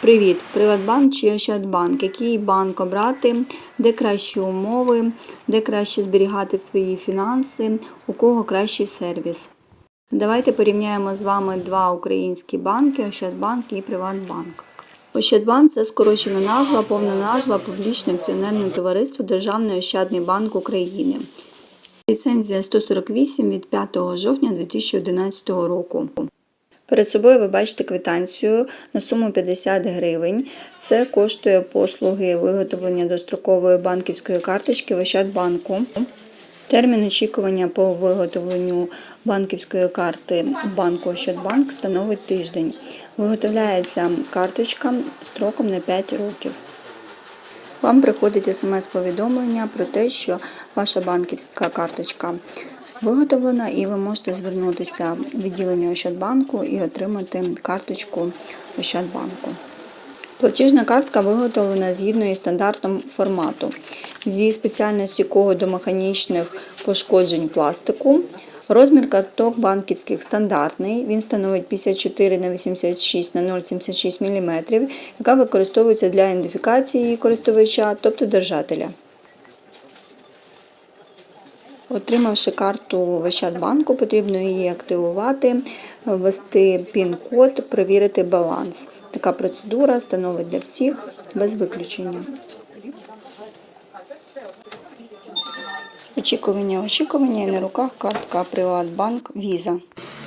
Привіт! Приватбанк чи Ощадбанк? Який банк обрати, де кращі умови, де краще зберігати свої фінанси, у кого кращий сервіс. Давайте порівняємо з вами два українські банки Ощадбанк і Приватбанк. Ощадбанк це скорочена назва, повна назва Публічне акціонерне товариство Державний Ощадний банк України. Ліцензія 148 від 5 жовтня 2011 року. Перед собою ви бачите квитанцію на суму 50 гривень. Це коштує послуги виготовлення дострокової банківської карточки в Ощадбанку. Термін очікування по виготовленню банківської карти банку Ощадбанк становить тиждень. Виготовляється карточка строком на 5 років. Вам приходить смс-повідомлення про те, що ваша банківська карточка виготовлена, і ви можете звернутися в відділення Ощадбанку і отримати карточку Ощадбанку. Платіжна картка виготовлена згідно із стандартом формату зі спеціальністю коду механічних пошкоджень пластику. Розмір карток банківських стандартний. Він становить 54 на 86 на 0,76 мм, яка використовується для ідентифікації користувача, тобто держателя. Отримавши карту в Ощадбанку, потрібно її активувати, ввести пін-код, перевірити баланс. Така процедура становить для всіх без виключення. Очікування, очікування і на руках картка Приватбанк Віза.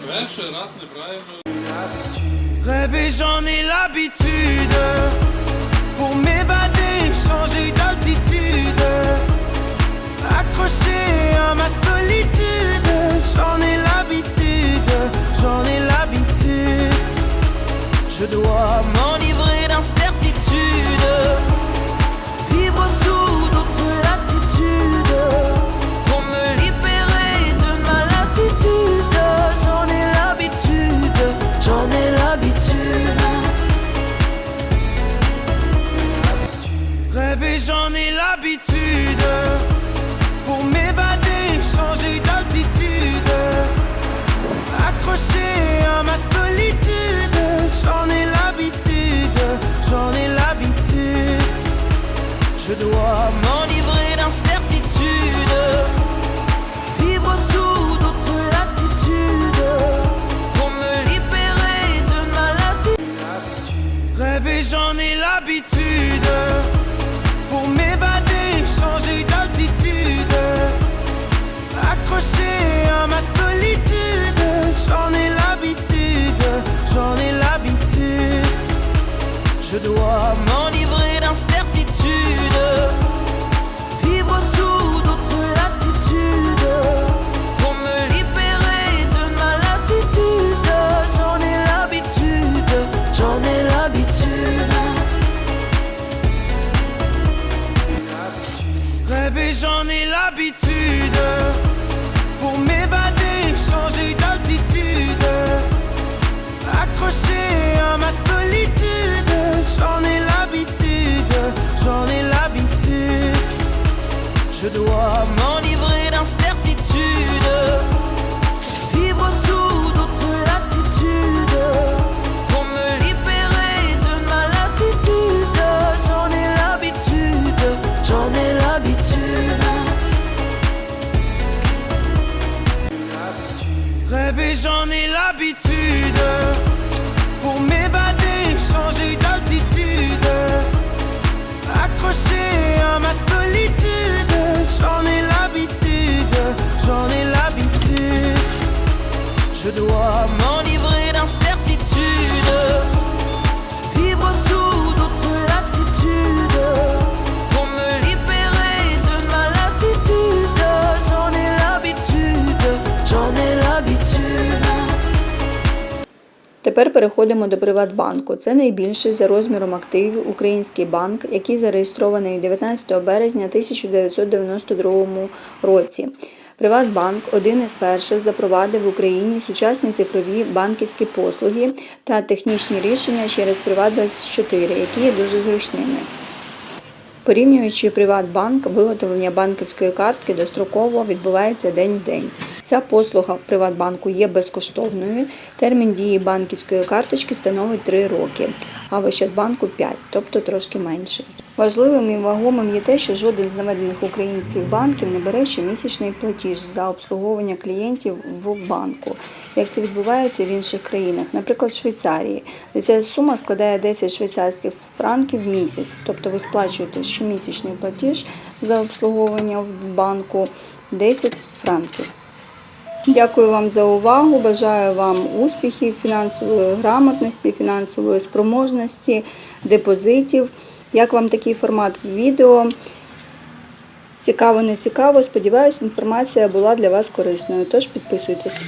Перший раз неправильно. Je dois m'enivrer d'incertitude. Vivre sous d'autres latitudes. Pour me libérer de ma lassitude. J'en ai l'habitude, j'en ai l'habitude. Rêver, j'en ai l'habitude. Pour m'évader, Rêver, j'en ai l'habitude. Тепер переходимо до Приватбанку. Це найбільший за розміром активів український банк, який зареєстрований 19 березня 1992 році. Приватбанк один із перших запровадив в Україні сучасні цифрові банківські послуги та технічні рішення через Приват24, які є дуже зручними. Порівнюючи Приватбанк, виготовлення банківської картки достроково відбувається день в день. Ця послуга в Приватбанку є безкоштовною. Термін дії банківської карточки становить 3 роки, а в Ощадбанку 5, тобто трошки менший. Важливим і вагомим є те, що жоден з наведених українських банків не бере щомісячний платіж за обслуговування клієнтів в банку, як це відбувається в інших країнах, наприклад, в Швейцарії, де ця сума складає 10 швейцарських франків в місяць. Тобто ви сплачуєте щомісячний платіж за обслуговування в банку 10 франків. Дякую вам за увагу. Бажаю вам успіхів, фінансової грамотності, фінансової спроможності, депозитів. Як вам такий формат відео? Цікаво, не цікаво. Сподіваюсь, інформація була для вас корисною. Тож підписуйтесь.